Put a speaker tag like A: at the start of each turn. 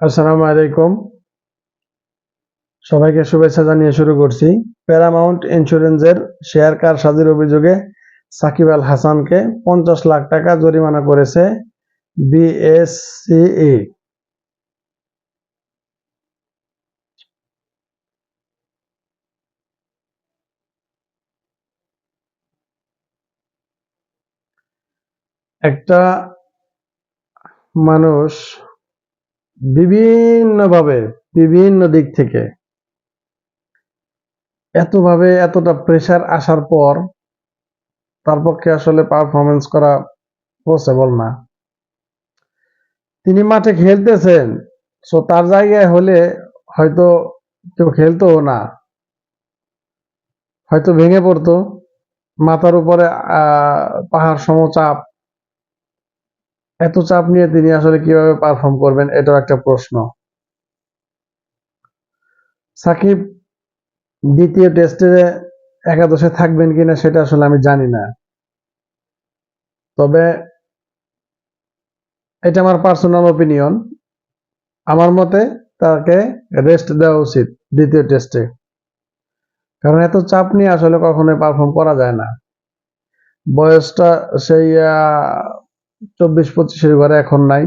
A: আসসালামু আলাইকুম। সবাইকে শুভেচ্ছা জানিয়ে শুরু করছি। প্যারামাউন্ট ইন্স্যুরেন্সের শেয়ার কারসাজির অভিযোগে সাকিব আল হাসানকে পঞ্চাশ লাখ টাকা জরিমানা করেছে বিএসসিই। একটা মানুষ বিভিন্নভাবে, বিভিন্ন দিক থেকে এতভাবে, এতটা প্রেসার আসার পর তার পক্ষে আসলে পারফরমেন্স করা পসিবল না। তিনি মাঠে খেলতেছেন সো তার জায়গায় হলে হয়তো কেউ খেলতো না। হয়তো ভেঙে পড়তো, মাথার উপরে পাহাড় সম চাপ এত চাপ নিয়ে তিনি আসলে কীভাবে পারফর্ম করবেন, এটাও একটা প্রশ্ন। সাকিব দ্বিতীয় টেস্টে একাদশে থাকবেন কিনা সেটা আসলে আমি জানি না। তবে এটা আমার পার্সোনাল ওপিনিয়ন আমার মতে তাকে রেস্ট দেওয়া উচিত দ্বিতীয় টেস্টে কারণ এত চাপ নিয়ে আসলে কখনোই পারফর্ম করা যায় না। বয়সটা সেই চব্বিশ পঁচিশের ঘরে এখন নাই।